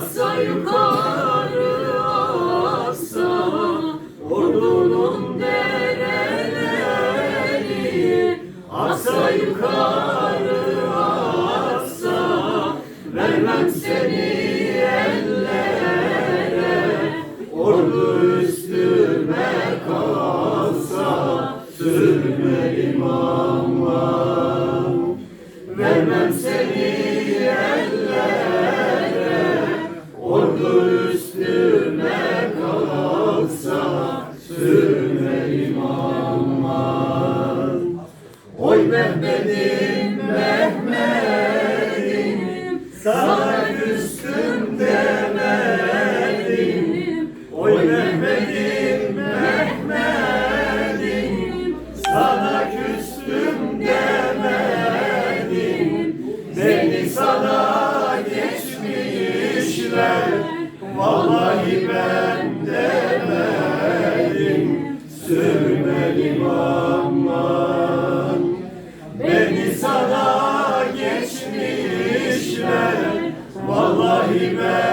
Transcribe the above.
Aksa yukarı aksa Ordunun dereleri. Aksa yukarı aksa Vermem seni Mehmet'im Sana küstüm demedim Oy Mehmet'im Sana küstüm demedim Beni sana geçmişler Vallahi ben demedim Sürmelim aman Beni sana geçmişler. Vallahi ben